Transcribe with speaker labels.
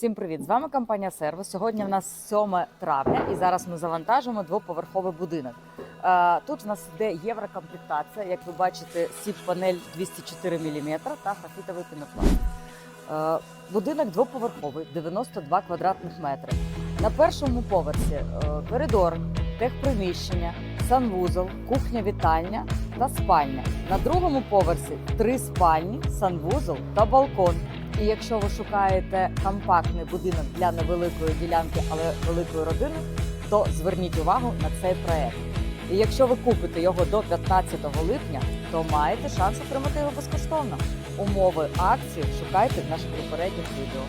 Speaker 1: Всім привіт! З вами компанія Сервис. Сьогодні в нас 7 травня, і зараз ми завантажимо двоповерховий будинок. Е, Тут в нас йде єврокомплектація, як ви бачите, сіп-панель 204 мм та графітовий пінопласт. Е, Будинок двоповерховий, 92 квадратних метри. На першому поверсі е, коридор, техприміщення, санвузол, кухня-вітальня та спальня. На другому поверсі три спальні, санвузол та балкон. І якщо ви шукаєте компактний будинок для невеликої ділянки, але великої родини, то зверніть увагу на цей проект. І якщо ви купите його до 15 липня, то маєте шанс отримати його безкоштовно. Умови акції шукайте в наших попередніх відео.